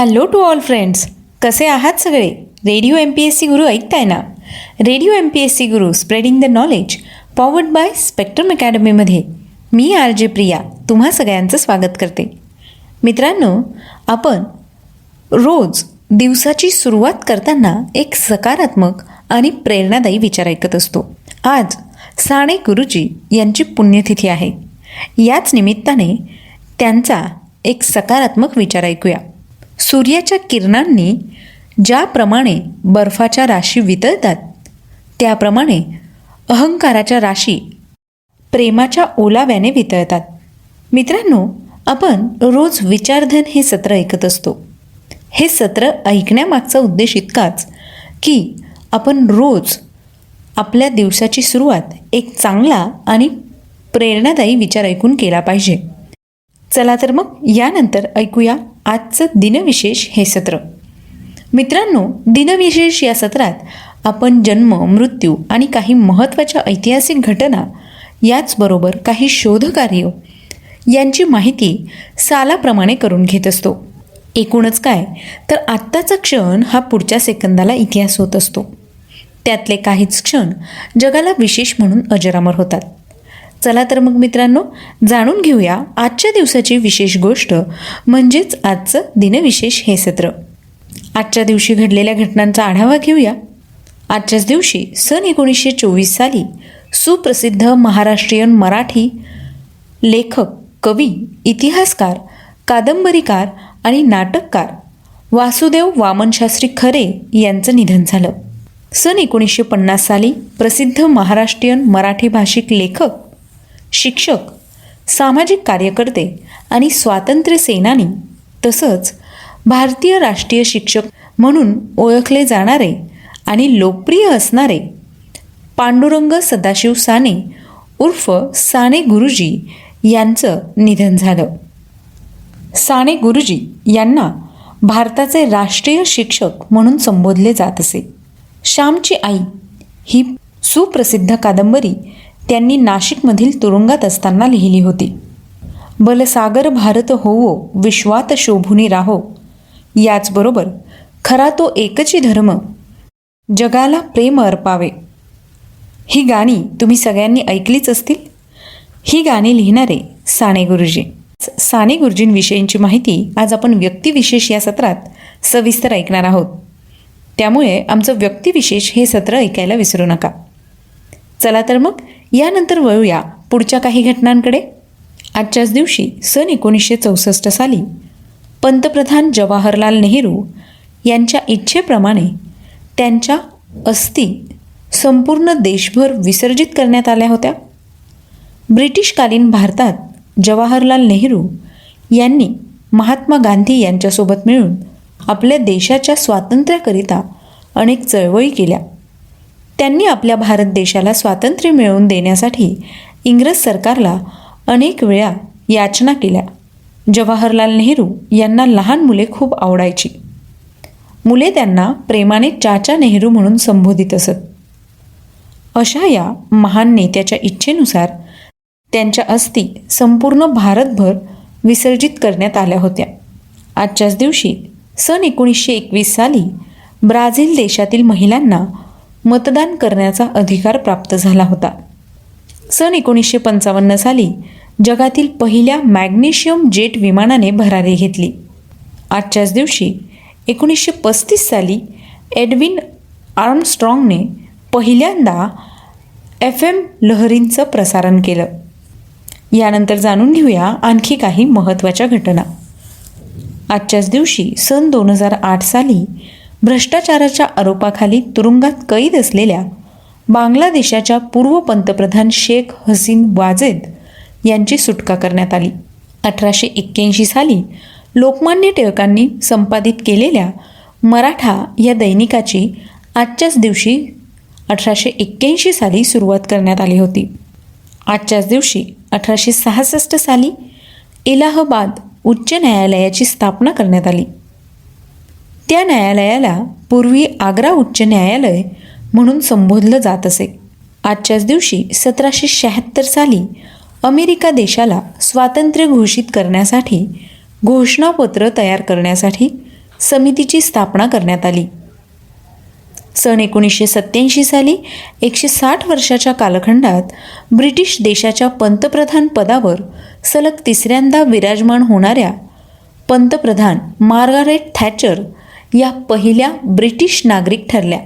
Hello to all friends कसे आहात सगळे? Radio M P S C Guru ऐकताय ना? Radio M P S C Guru spreading the knowledge powered by spectrum अकॅडमीमध्ये मी R J Priya तुम्हा सगळ्यांचं स्वागत करते. मित्रांनो आपण रोज दिवसाची सुरुवात करताना एक सकारात्मक आणि प्रेरणादायी विचार ऐकत असतो. आज साणे गुरुजी यांची पुण्यतिथी आहे. याच निमित्ताने त्यांचा एक सकारात्मक विचार ऐकूया. सूर्याच्या किरणांनी ज्याप्रमाणे बर्फाच्या राशी वितळतात त्याप्रमाणे अहंकाराच्या राशी प्रेमाच्या ओलाव्याने वितळतात. मित्रांनो आपण रोज विचारधन हे सत्र ऐकत असतो. हे सत्र ऐकण्यामागचा उद्देश इतकाच की आपण रोज आपल्या दिवसाची सुरुवात एक चांगला आणि प्रेरणादायी विचार ऐकून केला पाहिजे. चला तर मग यानंतर ऐकूया आजचं दिनविशेष हे सत्र. मित्रांनो दिनविशेष या सत्रात आपण जन्म मृत्यू आणि काही महत्त्वाच्या ऐतिहासिक घटना याचबरोबर काही शोधकार्य यांची माहिती सालाप्रमाणे करून घेत असतो. एकूणच काय तर आत्ताचा क्षण हा पुढच्या सेकंदाला इतिहास होत असतो. त्यातले काहीच क्षण जगाला विशेष म्हणून अजरामर होतात. चला तर मग मित्रांनो जाणून घेऊया आजच्या दिवसाची विशेष गोष्ट म्हणजेच आजचं दिनविशेष हे सत्र. आजच्या दिवशी घडलेल्या घटनांचा आढावा घेऊया. आजच्याच दिवशी सन एकोणीसशे चोवीस साली सुप्रसिद्ध महाराष्ट्रीयन मराठी लेखक कवी इतिहासकार कादंबरीकार आणि नाटककार वासुदेव वामनशास्त्री खरे यांचं निधन झालं. सन एकोणीसशे पन्नास साली प्रसिद्ध महाराष्ट्रीयन मराठी भाषिक लेखक शिक्षक सामाजिक कार्यकर्ते आणि स्वातंत्र्य सेनानी तसंच भारतीय राष्ट्रीय शिक्षक म्हणून ओळखले जाणारे आणि लोकप्रिय असणारे पांडुरंग सदाशिव साने उर्फ साने गुरुजी यांचं निधन झालं. साने गुरुजी यांना भारताचे राष्ट्रीय शिक्षक म्हणून संबोधले जात असे. श्यामची आई ही सुप्रसिद्ध कादंबरी त्यांनी नाशिकमधील तुरुंगात असताना लिहिली होती. बलसागर भारत होवो विश्वात शोभुनी राहो. याचबरोबर खरा तो एकची धर्म जगाला प्रेम अर्पावे. ही गाणी तुम्ही सगळ्यांनी ऐकलीच असतील? ही गाणी लिहिणारे साने गुरुजी. साने गुरुजींविषयींची माहिती आज आपण व्यक्तिविशेष या सत्रात सविस्तर ऐकणार आहोत. त्यामुळे आमचं व्यक्तिविशेष हे सत्र ऐकायला विसरू नका. चला तर मग यानंतर वळूया पुढच्या काही घटनांकडे. आजच्याच दिवशी सन एकोणीसशे चौसष्ट साली पंतप्रधान जवाहरलाल नेहरू यांच्या इच्छेप्रमाणे त्यांच्या अस्थी संपूर्ण देशभर विसर्जित करण्यात आल्या होत्या. ब्रिटिशकालीन भारतात जवाहरलाल नेहरू यांनी महात्मा गांधी यांच्यासोबत मिळून आपल्या देशाच्या स्वातंत्र्याकरिता अनेक चळवळी केल्या. त्यांनी आपल्या भारत देशाला स्वातंत्र्य मिळवून देण्यासाठी इंग्रज सरकारला अनेक वेळा याचना केल्या. जवाहरलाल नेहरू यांना लहान मुले खूप आवडायची. मुले त्यांना प्रेमाने चाचा नेहरू म्हणून संबोधित असत. अशा या महान नेत्याच्या इच्छेनुसार त्यांच्या अस्थी संपूर्ण भारतभर विसर्जित करण्यात आल्या होत्या. आजच्याच दिवशी सन एकोणीसशे एकवीस साली ब्राझील देशातील महिलांना मतदान करण्याचा अधिकार प्राप्त झाला होता. सन एकोणीसशे पंचावन्न साली जगातील पहिल्या मॅग्नेशियम जेट विमानाने भरारी घेतली. आजच्याच दिवशी एकोणीसशे पस्तीस साली एडविन आर्मस्ट्रॉंगने पहिल्यांदा एफ एम लहरींचं प्रसारण केलं. यानंतर जाणून घेऊया आणखी काही महत्त्वाच्या घटना. आजच्याच दिवशी सन दोन हजार आठ साली भ्रष्टाचाराच्या आरोपाखाली तुरुंगात कैद असलेल्या बांगलादेशाच्या पूर्व पंतप्रधान शेख हसीन वाजेद यांची सुटका करण्यात आली. अठराशे एक्क्याऐंशी साली लोकमान्य टिळकांनी संपादित केलेल्या मराठा या दैनिकाची आजच्याच दिवशी अठराशे एक्क्याऐंशी साली सुरुवात करण्यात आली होती. आजच्याच दिवशी अठराशे सहासष्ट साली इलाहाबाद उच्च न्यायालयाची स्थापना करण्यात आली. त्या न्यायालयाला पूर्वी आग्रा उच्च न्यायालय म्हणून संबोधलं जात असे. आजच्याच दिवशी सतराशे शहात्तर साली अमेरिका देशाला स्वातंत्र्य घोषित करण्यासाठी घोषणापत्र तयार करण्यासाठी समितीची स्थापना करण्यात आली. सन एकोणीसशे सत्त्याऐंशी साली एकशे साठ वर्षाच्या कालखंडात ब्रिटिश देशाच्या पंतप्रधान पदावर सलग तिसऱ्यांदा विराजमान होणाऱ्या पंतप्रधान मार्गारेट थॅचर या पहिल्या ब्रिटिश नागरिक ठरल्या.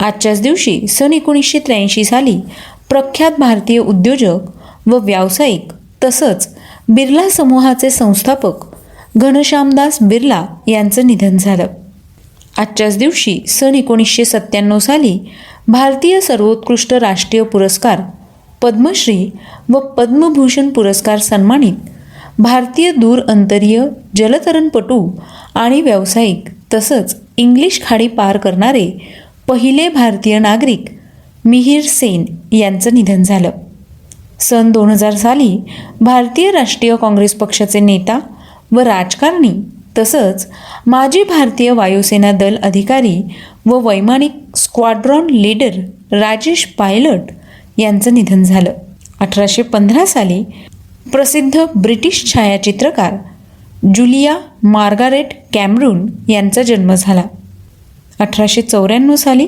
आजच्याच दिवशी सन एकोणीसशे त्र्याऐंशी साली प्रख्यात भारतीय उद्योजक व व्यावसायिक तसंच बिर्ला समूहाचे संस्थापक घनश्यामदास बिर्ला यांचं निधन झालं. आजच्याच दिवशी सन एकोणीसशे सत्त्याण्णव साली भारतीय सर्वोत्कृष्ट राष्ट्रीय पुरस्कार पद्मश्री व पद्मभूषण पुरस्कार सन्मानित भारतीय दूरअंतरीय जलतरणपटू आणि व्यावसायिक तसंच इंग्लिश खाडी पार करणारे पहिले भारतीय नागरिक मिहीर सेन यांचं निधन झालं. सन दोन हजार साली भारतीय राष्ट्रीय काँग्रेस पक्षाचे नेता व राजकारणी तसंच माजी भारतीय वायुसेना दल अधिकारी व वैमानिक स्क्वाड्रॉन लीडर राजेश पायलट यांचं निधन झालं. अठराशे पंधरा साली प्रसिद्ध ब्रिटिश छायाचित्रकार जुलिया मार्गारेट कॅमरून यांचा जन्म झाला. अठराशे चौऱ्याण्णव साली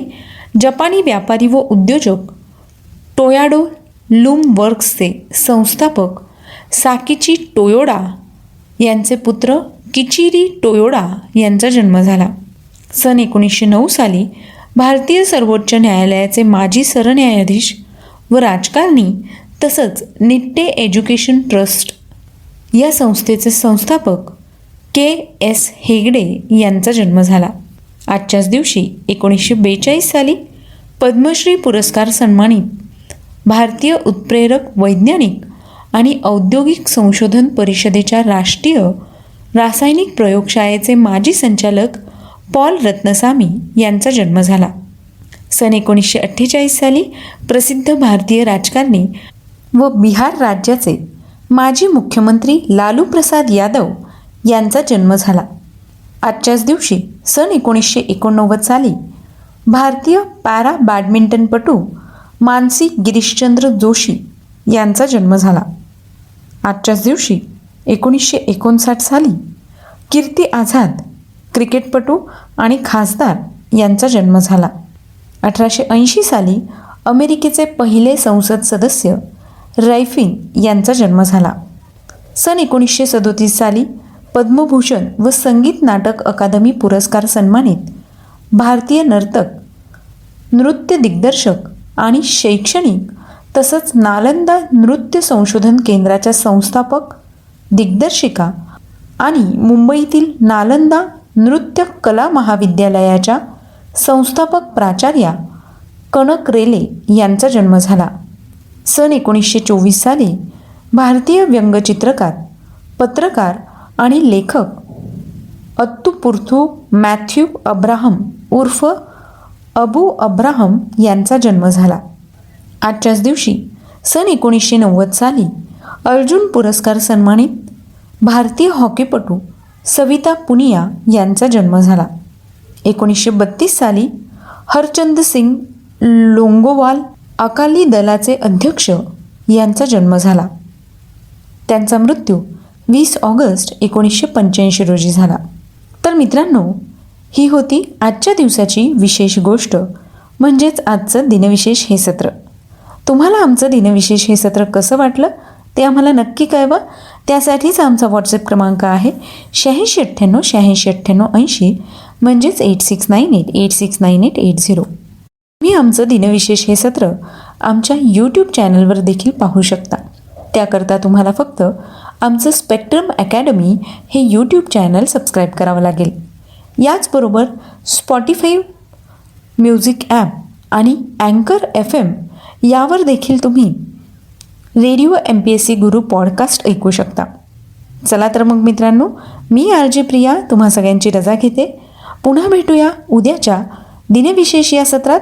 जपानी व्यापारी व उद्योजक टोयाडो लूम वर्क्सचे संस्थापक साकीची टोयोडा यांचे पुत्र किचिरी टोयोडा यांचा जन्म झाला. सन एकोणीसशे नऊ साली भारतीय सर्वोच्च न्यायालयाचे माजी सरन्यायाधीश व राजकारणी तसंच निट्टे एज्युकेशन ट्रस्ट या संस्थेचे संस्थापक के एस हेगडे यांचा जन्म झाला. आजच्याच दिवशी एकोणीसशे बेचाळीस साली पद्मश्री पुरस्कार सन्मानित भारतीय उत्प्रेरक वैज्ञानिक आणि औद्योगिक संशोधन परिषदेच्या राष्ट्रीय रासायनिक प्रयोगशाळेचे माजी संचालक पॉल रत्नसामी यांचा जन्म झाला. सन एकोणीसशे अठ्ठेचाळीस साली प्रसिद्ध भारतीय राजकारणी व बिहार राज्याचे माजी मुख्यमंत्री लालू प्रसाद यादव यांचा जन्म झाला. आजच्याच दिवशी सन एकोणीसशे एकोणनव्वद साली भारतीय पॅरा बॅडमिंटनपटू मानसी गिरीशचंद्र जोशी यांचा जन्म झाला. आजच्याच दिवशी एकोणीसशे एकोणसाठ साली कीर्ती आझाद क्रिकेटपटू आणि खासदार यांचा जन्म झाला. अठराशे ऐंशी साली अमेरिकेचे पहिले संसद सदस्य रायफिन यांचा जन्म झाला. सन एकोणीसशे सदोतीस साली पद्मभूषण व संगीत नाटक अकादमी पुरस्कार सन्मानित भारतीय नर्तक नृत्य दिग्दर्शक आणि शैक्षणिक तसंच नालंदा नृत्य संशोधन केंद्राच्या संस्थापक दिग्दर्शिका आणि मुंबईतील नालंदा नृत्य कला महाविद्यालयाच्या संस्थापक प्राचार्या कनक रेले यांचा जन्म झाला. सन एकोणीसशे चोवीस साली भारतीय व्यंगचित्रकार पत्रकार आणि लेखक अत्तुपुर्थू मॅथ्यू अब्राहम उर्फ अबू अब्राहम यांचा जन्म झाला. आजच्याच दिवशी सन एकोणीसशे नव्वद साली अर्जुन पुरस्कार सन्मानित भारतीय हॉकीपटू सविता पुनिया यांचा जन्म झाला. एकोणीसशे बत्तीस साली हरचंद सिंग लोंगोवाल अकाली दलाचे अध्यक्ष यांचा जन्म झाला. त्यांचा मृत्यू वीस ऑगस्ट एकोणीसशे पंच्याऐंशी रोजी झाला. तर मित्रांनो ही होती आजच्या दिवसाची विशेष गोष्ट म्हणजेच आजचं दिनविशेष हे सत्र. तुम्हाला आमचं दिनविशेष हे सत्र कसं वाटलं ते आम्हाला नक्की कळवा. त्यासाठीच आमचा व्हॉट्सअप क्रमांक आहे शहाऐंशी अठ्ठ्याण्णव शहाऐंशी अठ्ठ्याण्णव ऐंशी म्हणजेच eight six nine eight eight six nine eight eight zero तुम्ही आमचं दिनविशेष हे सत्र आमच्या यूट्यूब चॅनलवर देखील पाहू शकता. त्याकरता तुम्हाला फक्त आमचं स्पेक्ट्रम अकॅडमी हे यूट्यूब चॅनल सबस्क्राईब करावं लागेल. याचबरोबर स्पॉटीफाय म्युझिक ॲप आणि अँकर एफ एम यावर देखील तुम्ही Radio M P S C Guru podcast ऐकू शकता. चला तर मग मित्रांनो मी आर जे प्रिया तुम्हा सगळ्यांची रजा घेते. पुन्हा भेटूया उद्याच्या दिनविशेष या सत्रात.